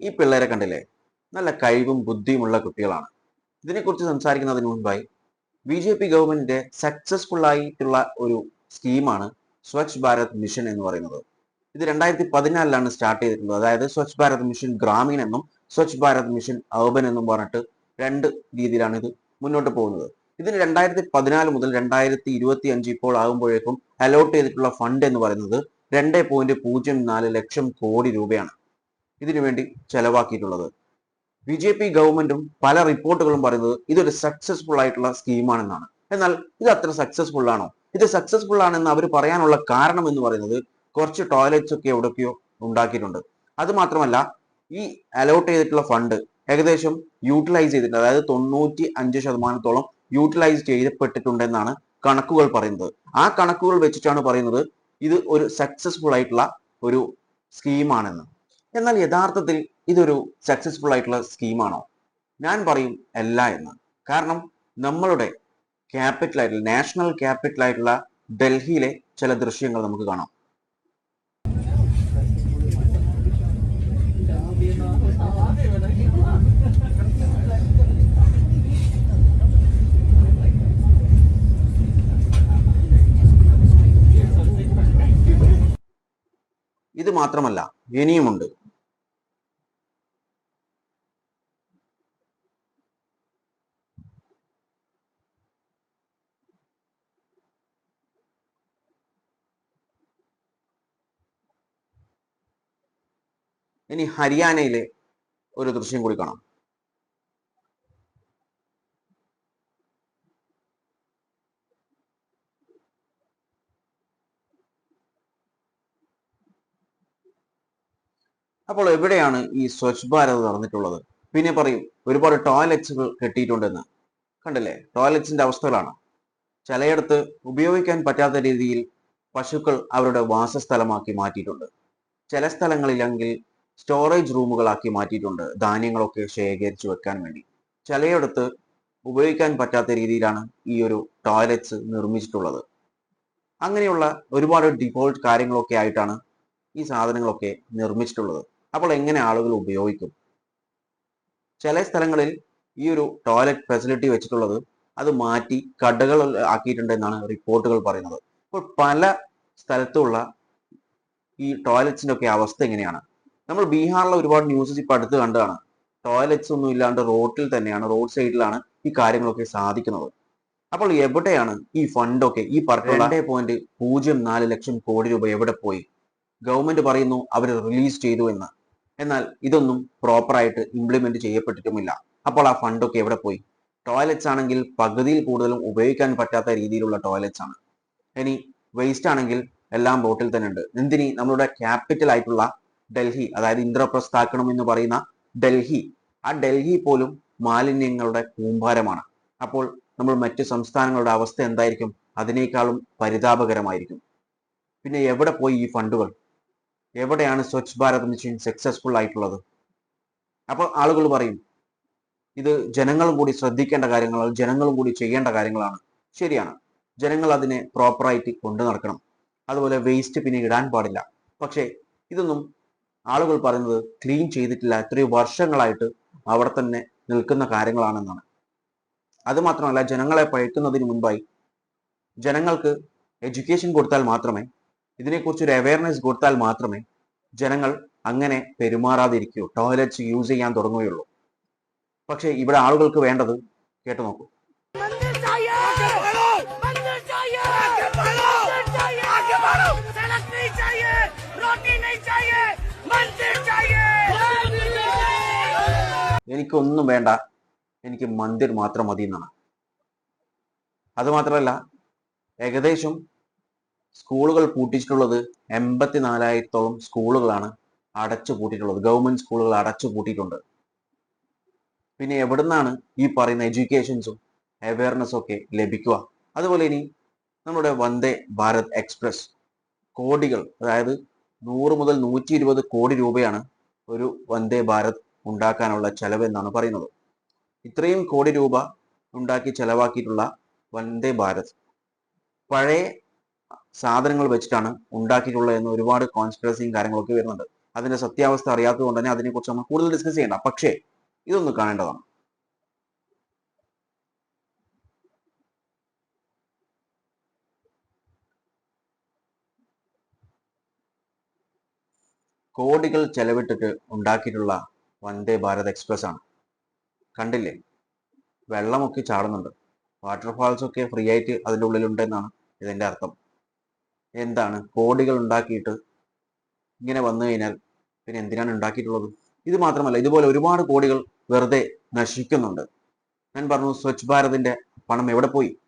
ഈ പിള്ളേരെ കണ്ടില്ലേ? നല്ല കഴിവും ബുദ്ധിയുമുള്ള കുട്ടികളാണ്. ഇതിനെക്കുറിച്ച് സംസാരിക്കുന്നതിന് മുൻപായി ബി ജെ പി ഗവൺമെന്റിന്റെ സക്സസ്ഫുൾ ആയിട്ടുള്ള ഒരു സ്കീമാണ് സ്വച്ഛ് ഭാരത് മിഷൻ എന്ന് പറയുന്നത്. ഇത് രണ്ടായിരത്തി പതിനാലിലാണ് സ്റ്റാർട്ട് ചെയ്തിട്ടുള്ളത്. അതായത് സ്വച്ഛ് ഭാരത് മിഷൻ ഗ്രാമീൺ എന്നും സ്വച്ഛ് ഭാരത് മിഷൻ അർബൻ എന്നും പറഞ്ഞിട്ട് രണ്ട് രീതിയിലാണ് ഇത് മുന്നോട്ട് പോകുന്നത്. ഇതിന് രണ്ടായിരത്തി പതിനാല് മുതൽ രണ്ടായിരത്തി ഇരുപത്തി അഞ്ച് ഇപ്പോൾ ആകുമ്പോഴേക്കും അലോട്ട് ചെയ്തിട്ടുള്ള ഫണ്ട് എന്ന് പറയുന്നത് രണ്ട് പോയിന്റ് പൂജ്യം നാല് ലക്ഷം കോടി രൂപയാണ്. ഇതിനു വേണ്ടി ചെലവാക്കിയിട്ടുള്ളത്. ബി ജെ പി ഗവൺമെന്റും പല റിപ്പോർട്ടുകളും പറയുന്നത് ഇതൊരു സക്സസ്ഫുൾ ആയിട്ടുള്ള സ്കീമാണെന്നാണ് എന്നാൽ ഇത് അത്ര സക്സസ്ഫുൾ ആണോ? ഇത് സക്സസ്ഫുൾ ആണെന്ന് അവർ പറയാനുള്ള കാരണം എന്ന് പറയുന്നത് കുറച്ച് ടോയ്ലറ്റ്സ് ഒക്കെ എവിടെയൊക്കെയോ ഉണ്ടാക്കിയിട്ടുണ്ട്. അത് മാത്രമല്ല ഈ അലോട്ട് ചെയ്തിട്ടുള്ള ഫണ്ട് ഏകദേശം യൂട്ടിലൈസ് ചെയ്തിട്ടുണ്ട്. അതായത് തൊണ്ണൂറ്റി അഞ്ച് ശതമാനത്തോളം യൂട്ടിലൈസ് ചെയ്യപ്പെട്ടിട്ടുണ്ടെന്നാണ് കണക്കുകൾ പറയുന്നത്. ആ കണക്കുകൾ വെച്ചിട്ടാണ് പറയുന്നത് ഇത് ഒരു സക്സസ്ഫുൾ ആയിട്ടുള്ള ഒരു സ്കീമാണെന്ന് എന്നാൽ യഥാർത്ഥത്തിൽ ഇതൊരു സക്സസ്ഫുൾ ആയിട്ടുള്ള സ്കീമാണോ ഞാൻ പറയും അല്ല എന്ന്. കാരണം നമ്മളുടെ ക്യാപിറ്റൽ ആയിട്ടുള്ള നാഷണൽ ക്യാപിറ്റൽ ആയിട്ടുള്ള ഡൽഹിയിലെ ചില ദൃശ്യങ്ങൾ നമുക്ക് കാണാം. ഇത് മാത്രമല്ല ഇനിയുമുണ്ട്. ഇനി ഹരിയാനയിലെ ഒരു ദൃശ്യം കൂടി കാണാം. അപ്പോൾ എവിടെയാണ് ഈ സ്വച്ഛ് ഭാരത് നടന്നിട്ടുള്ളത്? പിന്നെ പറയും ഒരുപാട് ടോയ്ലറ്റ്സുകൾ കെട്ടിയിട്ടുണ്ടെന്ന്. കണ്ടില്ലേ? ടോയ്ലറ്റ്സിന്റെ അവസ്ഥകളാണ്. ചിലയിടത്ത് ഉപയോഗിക്കാൻ പറ്റാത്ത രീതിയിൽ പശുക്കൾ അവരുടെ വാസസ്ഥലമാക്കി മാറ്റിയിട്ടുണ്ട്. ചില സ്ഥലങ്ങളിലെങ്കിൽ സ്റ്റോറേജ് റൂമുകളാക്കി മാറ്റിയിട്ടുണ്ട്. ധാന്യങ്ങളൊക്കെ ശേഖരിച്ചു വെക്കാൻ വേണ്ടി. ചിലയിടത്ത് ഉപയോഗിക്കാൻ പറ്റാത്ത രീതിയിലാണ് ഈ ഒരു ടോയ്ലറ്റ്സ് നിർമ്മിച്ചിട്ടുള്ളത്. അങ്ങനെയുള്ള ഒരുപാട് ഡിഫോൾട്ട് കാര്യങ്ങളൊക്കെ ആയിട്ടാണ് ഈ സാധനങ്ങളൊക്കെ നിർമ്മിച്ചിട്ടുള്ളത്. അപ്പോൾ എങ്ങനെ ആളുകൾ ഉപയോഗിക്കും? ചില സ്ഥലങ്ങളിൽ ഈ ഒരു ടോയ്ലറ്റ് ഫെസിലിറ്റി വെച്ചിട്ടുള്ളത് അത് മാറ്റി കടകൾ ആക്കിയിട്ടുണ്ടെന്നാണ് റിപ്പോർട്ടുകൾ പറയുന്നത്. അപ്പോൾ പല സ്ഥലത്തുള്ള ഈ ടോയ്ലറ്റ്സിന്റെ ഒക്കെ അവസ്ഥ എങ്ങനെയാണ്? നമ്മൾ ബീഹാറിലെ ഒരുപാട് ന്യൂസസ് ഇപ്പൊ അടുത്ത് കണ്ടതാണ്. ടോയ്ലറ്റ്സ് ഒന്നും ഇല്ലാണ്ട് റോഡിൽ തന്നെയാണ് റോഡ് സൈഡിലാണ് ഈ കാര്യങ്ങളൊക്കെ സാധിക്കുന്നത്. അപ്പോൾ എവിടെയാണ് ഈ ഫണ്ടൊക്കെ ഈ പറഞ്ഞ രണ്ടേ പോയിന്റ് പൂജ്യം നാല് ലക്ഷം കോടി രൂപ എവിടെ പോയി? ഗവൺമെന്റ് പറയുന്നു അവർ റിലീസ് ചെയ്തു എന്ന്. എന്നാൽ ഇതൊന്നും പ്രോപ്പറായിട്ട് ഇംപ്ലിമെന്റ് ചെയ്യപ്പെട്ടിട്ടുമില്ല. അപ്പോൾ ആ ഫണ്ടൊക്കെ എവിടെ പോയി? ടോയ്ലറ്റ്സ് ആണെങ്കിൽ പകുതിയിൽ കൂടുതലും ഉപയോഗിക്കാൻ പറ്റാത്ത രീതിയിലുള്ള ടോയ്ലറ്റ്സ് ആണ്. ഇനി വേസ്റ്റ് ആണെങ്കിൽ എല്ലാം ബോട്ടിൽ തന്നെ ഉണ്ട്. എന്തിനി? നമ്മളുടെ ക്യാപിറ്റൽ ആയിട്ടുള്ള ഡൽഹി അതായത് ഇന്ദ്രപ്രസ്ഥാക്കണം എന്ന് പറയുന്ന ഡൽഹി. ആ ഡൽഹി പോലും മാലിന്യങ്ങളുടെ കൂമ്പാരമാണ്. അപ്പോൾ നമ്മൾ മറ്റ് സംസ്ഥാനങ്ങളുടെ അവസ്ഥ എന്തായിരിക്കും? അതിനേക്കാളും പരിതാപകരമായിരിക്കും. പിന്നെ എവിടെ പോയി ഈ ഫണ്ടുകൾ? എവിടെയാണ് സ്വച്ഛ് ഭാരത് മിഷൻ സക്സസ്ഫുൾ ആയിട്ടുള്ളത്? അപ്പോൾ ആളുകൾ പറയും ഇത് ജനങ്ങളും കൂടി ശ്രദ്ധിക്കേണ്ട കാര്യങ്ങളാണ് ജനങ്ങളും കൂടി ചെയ്യേണ്ട കാര്യങ്ങളാണ്. ശരിയാണ്. ജനങ്ങൾ അതിനെ പ്രോപ്പറായിട്ട് കൊണ്ടു നടക്കണം. അതുപോലെ വേസ്റ്റ് പിന്നെ ഇടാൻ പാടില്ല. പക്ഷേ ഇതൊന്നും ആളുകൾ പറയുന്നത് ക്ലീൻ ചെയ്തിട്ടില്ല. എത്രയോ വർഷങ്ങളായിട്ട് അവിടെ തന്നെ നിൽക്കുന്ന കാര്യങ്ങളാണെന്നാണ്. അതുമാത്രമല്ല ജനങ്ങളെ പഴക്കുന്നതിന് മുൻപായി ജനങ്ങൾക്ക് എഡ്യൂക്കേഷൻ കൊടുത്താൽ മാത്രമേ ഇതിനെക്കുറിച്ച് ഒരു അവയർനെസ് കൊടുത്താൽ മാത്രമേ ജനങ്ങൾ അങ്ങനെ പെരുമാറാതിരിക്കൂ. ടോയ്ലറ്റ്സ് യൂസ് ചെയ്യാൻ തുടങ്ങുകയുള്ളൂ. പക്ഷേ ഇവിടെ ആളുകൾക്ക് വേണ്ടത് കേട്ടു നോക്കൂ എനിക്കൊന്നും വേണ്ട. എനിക്ക് മന്ദിർ മാത്രം മതി എന്നാണ് അതുമാത്രമല്ല ഏകദേശം സ്കൂളുകൾ പൂട്ടിച്ചിട്ടുള്ളത് എൺപത്തിനാലായിരത്തോളം സ്കൂളുകളാണ് അടച്ചു പൂട്ടിയിട്ടുള്ളത്. ഗവൺമെന്റ് സ്കൂളുകൾ അടച്ചു പൂട്ടിയിട്ടുണ്ട്. പിന്നെ എവിടുന്നാണ് ഈ പറയുന്ന എഡ്യൂക്കേഷൻസും അവയർനെസ്സും ഒക്കെ ലഭിക്കുക? അതുപോലെ ഇനി നമ്മുടെ വന്ദേ ഭാരത് എക്സ്പ്രസ് കോടികൾ അതായത് നൂറ് മുതൽ നൂറ്റി ഇരുപത് കോടി രൂപയാണ് ഒരു വന്ദേ ഭാരത് ഉണ്ടാക്കാനുള്ള ചെലവ് എന്നാണ് പറയുന്നത്. ഇത്രയും കോടി രൂപ ഉണ്ടാക്കി ചെലവാക്കിയിട്ടുള്ള വന്ദേ ഭാരത്. പഴയ സാധനങ്ങൾ വെച്ചിട്ടാണ് ഉണ്ടാക്കിയിട്ടുള്ളത് എന്ന് ഒരുപാട് കോൺസ്പിറസിയും കാര്യങ്ങളൊക്കെ വരുന്നുണ്ട്. അതിന്റെ സത്യാവസ്ഥ അറിയാത്തതുകൊണ്ട് തന്നെ അതിനെക്കുറിച്ച് നമ്മൾ കൂടുതൽ ഡിസ്കസ് ചെയ്യണ്ട. പക്ഷേ ഇതൊന്ന് കാണേണ്ടതാണ്. കോടികൾ ചെലവിട്ടിട്ട് ഉണ്ടാക്കിയിട്ടുള്ള വന്ദേ ഭാരത് എക്സ്പ്രസ് ആണ്. കണ്ടില്ലേ? വെള്ളമൊക്കെ ചാടുന്നുണ്ട്. വാട്ടർഫാൾസ് ഒക്കെ ഫ്രീ ആയിട്ട് അതിന്റെ ഉള്ളിലുണ്ടെന്നാണ് ഇതിന്റെ അർത്ഥം. എന്താണ്? കോടികൾ ഉണ്ടാക്കിയിട്ട് ഇങ്ങനെ വന്നു കഴിഞ്ഞാൽ പിന്നെ എന്തിനാണ് ഉണ്ടാക്കിയിട്ടുള്ളത്? ഇത് മാത്രമല്ല ഇതുപോലെ ഒരുപാട് കോടികൾ വെറുതെ നശിക്കുന്നുണ്ട്. ഞാൻ പറഞ്ഞു സ്വച്ഛ് ഭാരതിന്റെ പണം എവിടെ പോയി?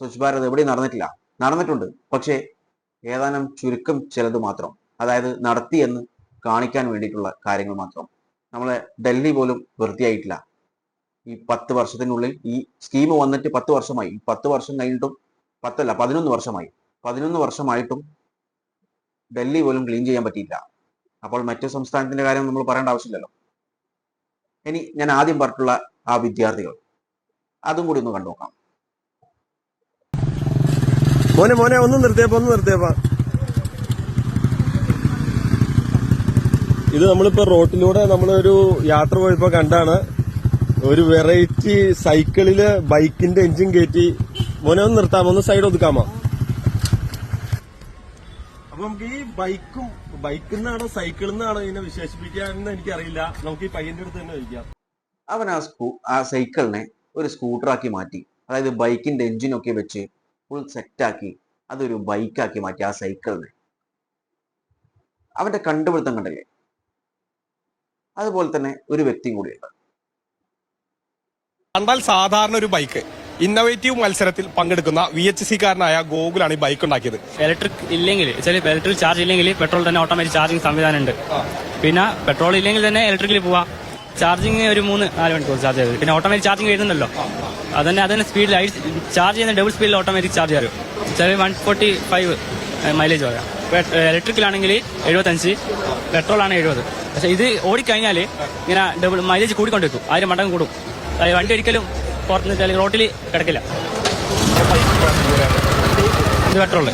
സ്വച്ഛ് ഭാരത് എവിടെയും നടന്നിട്ടില്ല. നടന്നിട്ടുണ്ട്. പക്ഷേ ഏതാനും ചുരുക്കം ചിലത് മാത്രം. അതായത് നടത്തിയെന്ന് കാണിക്കാൻ വേണ്ടിയിട്ടുള്ള കാര്യങ്ങൾ മാത്രം. നമ്മളെ ഡൽഹി പോലും വൃത്തിയായിട്ടില്ല ഈ പത്ത് വർഷത്തിനുള്ളിൽ ഈ സ്കീം വന്നിട്ട് പത്ത് വർഷമായി. പത്ത് വർഷം കഴിഞ്ഞിട്ടും പത്തല്ല പതിനൊന്ന് വർഷമായി. പതിനൊന്ന് വർഷമായിട്ടും ഡൽഹി പോലും ക്ലീൻ ചെയ്യാൻ പറ്റിയില്ല. അപ്പോൾ മറ്റു സംസ്ഥാനത്തിന്റെ കാര്യം നമ്മൾ പറയേണ്ട ആവശ്യമില്ലല്ലോ. ഇനി ഞാൻ ആദ്യം പറഞ്ഞിട്ടുള്ള ആ വിദ്യാർത്ഥികൾ. അതും കൂടി ഒന്ന് കണ്ടു നോക്കാം മോനെ മോനെ ഒന്ന് നിർത്തിയപ്പോ ഒന്ന് നിർത്തിയപ്പോ. ഇത് നമ്മളിപ്പോ റോട്ടിലൂടെ നമ്മളൊരു യാത്ര പോയപ്പോ കണ്ടാണ് ഒരു വെറൈറ്റി സൈക്കിളിൽ ബൈക്കിന്റെ എഞ്ചിൻ കയറ്റി മോനെ ഒന്ന് നിർത്താമോ? ഒന്ന് സൈഡ് ഒതുക്കാമോ? അപ്പൊ നമുക്ക് ഈ ബൈക്കും ബൈക്കിൽ നിന്നാണോ സൈക്കിളിൽ നിന്നാണോ ഇതിനെ വിശേഷിപ്പിക്കാന്ന് എനിക്കറിയില്ല. നമുക്ക് ഈ പയ്യന്റെ അടുത്ത് തന്നെ ചോദിക്കാം. അവൻ ആ സ്കൂ ആ സൈക്കിളിനെ ഒരു സ്കൂട്ടറാക്കി മാറ്റി അതായത് ബൈക്കിന്റെ എഞ്ചിനൊക്കെ വെച്ച് ഫുൾ സെറ്റാക്കി അതൊരു ബൈക്കാക്കി മാറ്റി ആ സൈക്കിളിനെ. അവന്റെ കണ്ടുപിടുത്തം കണ്ടില്ലേ അതുപോലെ തന്നെ ഒരു വ്യക്തിയും കൂടിയുണ്ട്. കണ്ടാൽ സാധാരണ ഒരു ബൈക്ക്. ഇന്നോവേറ്റീവ് മത്സരത്തിൽ പങ്കെടുക്കുന്ന വി എച്ച് സി കാരനായ ഗോകുലാണ് ഈ ബൈക്ക് ഉണ്ടാക്കിയത്. ഇലക്ട്രിക് ഇല്ലെങ്കിൽ ചില ഇലക്ട്രിക് ചാർജ് ഇല്ലെങ്കിൽ പെട്രോൾ തന്നെ ഓട്ടോമാറ്റിക് ചാർജിങ് സംവിധാനം ഉണ്ട്. പിന്നെ പെട്രോൾ ഇല്ലെങ്കിൽ തന്നെ ഇലക്ട്രിക്കിൽ പോവാം. ചാർജിങ് ഒരു മൂന്ന് നാല് മണിക്കൂർ ചാർജ് ചെയ്ത് പിന്നെ ഓട്ടോമാറ്റിക് ചാർജിങ് വരുന്നുണ്ടല്ലോ. അതന്നെ അതന്നെ സ്പീഡിൽ ചാർജ് ചെയ്യുന്ന ഡബിൾ സ്പീഡിൽ ഓട്ടോമാറ്റിക് ചാർജ് ചെയ്യാറ് ചില വൺ ഫോർട്ടി ഫൈവ് മൈലേജ് വരാം. ഇലക്ട്രിക്കിലാണെങ്കിൽ എഴുപത്തഞ്ച് പെട്രോൾ ആണ് എഴുപത്. പക്ഷെ ഇത് ഓടിക്കഴിഞ്ഞാൽ ഇങ്ങനെ ഡബിൾ മൈലേജ് കൂടിക്കൊണ്ടിരിക്കും. ആയിരം മടങ്ങ് കൂടും. വണ്ടി ഒരിക്കലും പുറത്ത് റോട്ടിൽ കിടക്കില്ല. ഇത് പെട്രോൾ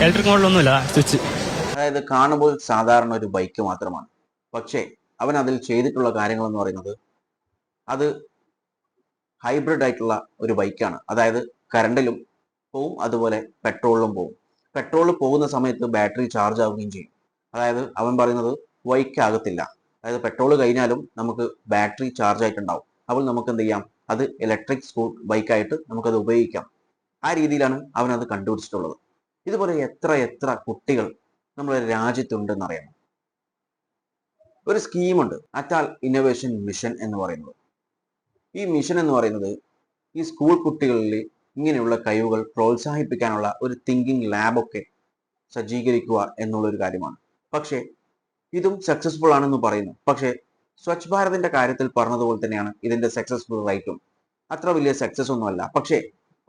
ഇലക്ട്രിക് മോഡലൊന്നുമില്ല സ്വിച്ച് അതായത് കാണുമ്പോൾ സാധാരണ ഒരു ബൈക്ക് മാത്രമാണ്. പക്ഷേ അവൻ അതിൽ ചെയ്തിട്ടുള്ള കാര്യങ്ങൾ എന്ന് പറയുന്നത് അത് ഹൈബ്രിഡ് ആയിട്ടുള്ള ഒരു ബൈക്കാണ് അതായത് കറണ്ടിലും പോവും അതുപോലെ പെട്രോളിലും പോവും. പെട്രോളിൽ പോകുന്ന സമയത്ത് ബാറ്ററി ചാർജ് ആവുകയും ചെയ്യും. അതായത് അവൻ പറയുന്നത് വൈക്കാകത്തില്ല അതായത് പെട്രോൾ കഴിഞ്ഞാലും നമുക്ക് ബാറ്ററി ചാർജ് ആയിട്ടുണ്ടാവും. അപ്പോൾ നമുക്ക് എന്ത് ചെയ്യാം? അത് ഇലക്ട്രിക് സ്കൂൾ ബൈക്കായിട്ട് നമുക്കത് ഉപയോഗിക്കാം. ആ രീതിയിലാണ് അവൻ അത് കണ്ടുപിടിച്ചിട്ടുള്ളത്. ഇതുപോലെ എത്ര എത്ര കുട്ടികൾ നമ്മുടെ രാജ്യത്തുണ്ടെന്ന് അറിയാം. ഒരു സ്കീമുണ്ട് അറ്റാൽ ഇന്നോവേഷൻ മിഷൻ എന്ന് പറയുന്നത്. ഈ മിഷൻ എന്ന് പറയുന്നത് ഈ സ്കൂൾ കുട്ടികളിൽ ഇങ്ങനെയുള്ള കഴിവുകൾ പ്രോത്സാഹിപ്പിക്കാനുള്ള ഒരു തിങ്കിങ് ലാബൊക്കെ സജ്ജീകരിക്കുക എന്നുള്ള ഒരു കാര്യമാണ്. പക്ഷേ ഇതും സക്സസ്ഫുൾ ആണെന്ന് പറയുന്നു. പക്ഷേ സ്വച്ഛ് ഭാരതിന്റെ കാര്യത്തിൽ പറഞ്ഞതുപോലെ തന്നെയാണ് ഇതിന്റെ സക്സസ്ഫുൾ റൈറ്റും അത്ര വലിയ സക്സസ് ഒന്നുമല്ല. പക്ഷേ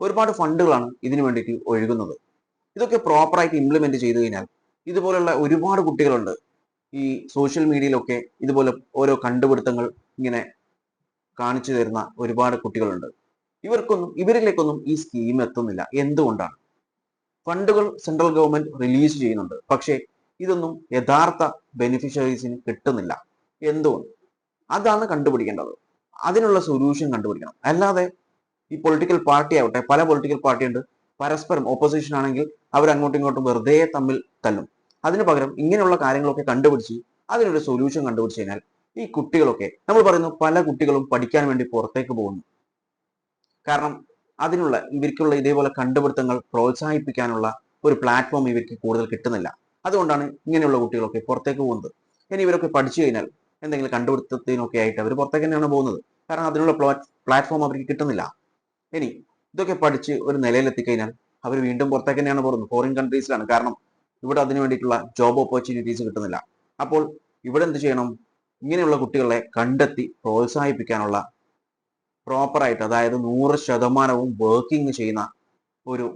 ഒരുപാട് ഫണ്ടുകളാണ് ഇതിനു വേണ്ടിയിട്ട് ഒഴുകുന്നത്. ഇതൊക്കെ പ്രോപ്പറായിട്ട് ഇംപ്ലിമെന്റ് ചെയ്തു കഴിഞ്ഞാൽ ഇതുപോലുള്ള ഒരുപാട് കുട്ടികളുണ്ട്. ഈ സോഷ്യൽ മീഡിയയിലൊക്കെ ഇതുപോലെ ഓരോ കണ്ടുപിടുത്തങ്ങൾ ഇങ്ങനെ കാണിച്ചു തരുന്ന ഒരുപാട് കുട്ടികളുണ്ട്. ഇവർക്കൊന്നും ഇവരിലേക്കൊന്നും ഈ സ്കീം എത്തുന്നില്ല. എന്തുകൊണ്ടാണ്? ഫണ്ടുകൾ സെൻട്രൽ ഗവൺമെന്റ് റിലീസ് ചെയ്യുന്നുണ്ട്. പക്ഷേ ഇതൊന്നും യഥാർത്ഥ ബെനിഫിഷ്യറീസിന് കിട്ടുന്നില്ല. എന്തുകൊണ്ട്? അതാണ് കണ്ടുപിടിക്കേണ്ടത്. അതിനുള്ള സൊല്യൂഷൻ കണ്ടുപിടിക്കണം. അല്ലാതെ ഈ പൊളിറ്റിക്കൽ പാർട്ടി ആവട്ടെ പല പൊളിറ്റിക്കൽ പാർട്ടി ഉണ്ട്. പരസ്പരം ഓപ്പോസിഷൻ ആണെങ്കിൽ അവർ അങ്ങോട്ടും ഇങ്ങോട്ടും വെറുതെ തമ്മിൽ തല്ലും. അതിനു പകരം ഇങ്ങനെയുള്ള കാര്യങ്ങളൊക്കെ കണ്ടുപിടിച്ച് അതിനൊരു സൊല്യൂഷൻ കണ്ടുപിടിച്ച് കഴിഞ്ഞാൽ ഈ കുട്ടികളൊക്കെ നമ്മൾ പറയുന്നു പല കുട്ടികളും പഠിക്കാൻ വേണ്ടി പുറത്തേക്ക് പോകുന്നു. കാരണം അതിനുള്ള ഇവർക്കുള്ള ഇതേപോലെ കണ്ടുപിടുത്തങ്ങൾ പ്രോത്സാഹിപ്പിക്കാനുള്ള ഒരു പ്ലാറ്റ്ഫോം ഇവർക്ക് കൂടുതൽ കിട്ടുന്നില്ല. അതുകൊണ്ടാണ് ഇങ്ങനെയുള്ള കുട്ടികളൊക്കെ പുറത്തേക്ക് പോകുന്നത്. ഇനി ഇവരൊക്കെ പഠിച്ചു കഴിഞ്ഞാൽ എന്തെങ്കിലും കണ്ടുപിടുത്തത്തിനൊക്കെ ആയിട്ട് അവർ പുറത്തേക്ക് തന്നെയാണ് പോകുന്നത്. കാരണം അതിനുള്ള പ്ലാറ്റ്ഫോം അവർക്ക് കിട്ടുന്നില്ല. ഇനി ഇതൊക്കെ പഠിച്ച് ഒരു നിലയിലെത്തിക്കഴിഞ്ഞാൽ അവർ വീണ്ടും പുറത്തേക്ക് തന്നെയാണ് പോകുന്നത്. ഫോറിൻ കൺട്രീസിലാണ് കാരണം ഇവിടെ അതിനു വേണ്ടിയിട്ടുള്ള ജോബ് ഓപ്പർച്യൂണിറ്റീസ് കിട്ടുന്നില്ല. അപ്പോൾ ഇവിടെ എന്ത് ചെയ്യണം? ഇങ്ങനെയുള്ള കുട്ടികളെ കണ്ടെത്തി പ്രോത്സാഹിപ്പിക്കാനുള്ള പ്രോപ്പറായിട്ട് അതായത് നൂറ് ശതമാനവും വർക്കിംഗ് ചെയ്യുന്ന ഒരു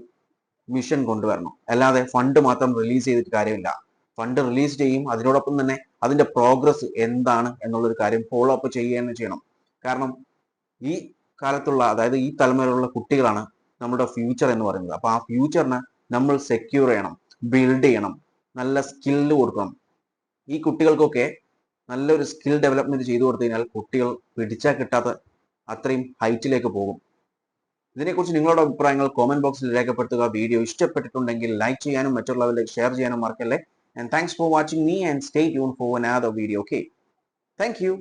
മിഷൻ കൊണ്ടുവരണം. അല്ലാതെ ഫണ്ട് മാത്രം റിലീസ് ചെയ്തിട്ട് കാര്യമില്ല. ഫണ്ട് റിലീസ് ചെയ്യും അതിനോടൊപ്പം തന്നെ അതിന്റെ പ്രോഗ്രസ് എന്താണ് എന്നുള്ളൊരു കാര്യം ഫോളോ അപ്പ് ചെയ്യുക തന്നെ ചെയ്യണം. കാരണം ഈ കാലത്തുള്ള അതായത് ഈ തലമുറയിലുള്ള കുട്ടികളാണ് നമ്മുടെ ഫ്യൂച്ചർ എന്ന് പറയുന്നത്. അപ്പോൾ ആ ഫ്യൂച്ചറിനെ നമ്മൾ സെക്യൂർ ചെയ്യണം ബിൽഡ് ചെയ്യണം നല്ല സ്കില്ല് കൊടുക്കണം. ഈ കുട്ടികൾക്കൊക്കെ നല്ലൊരു സ്കിൽ ഡെവലപ്മെന്റ് ചെയ്തു കൊടുത്തു കഴിഞ്ഞാൽ കുട്ടികൾ പിടിച്ചാൽ കിട്ടാത്ത അത്രയും ഹൈറ്റിലേക്ക് പോകും. ഇതിനെക്കുറിച്ച് നിങ്ങളുടെ അഭിപ്രായങ്ങൾ കോമന്റ് ബോക്സിൽ രേഖപ്പെടുത്തുക. വീഡിയോ ഇഷ്ടപ്പെട്ടിട്ടുണ്ടെങ്കിൽ ലൈക്ക് ചെയ്യാനും മറ്റുള്ളവരിലേക്ക് ഷെയർ ചെയ്യാനും മറക്കല്ലേ. And thanks for watching me and stay tune for another video okay thank you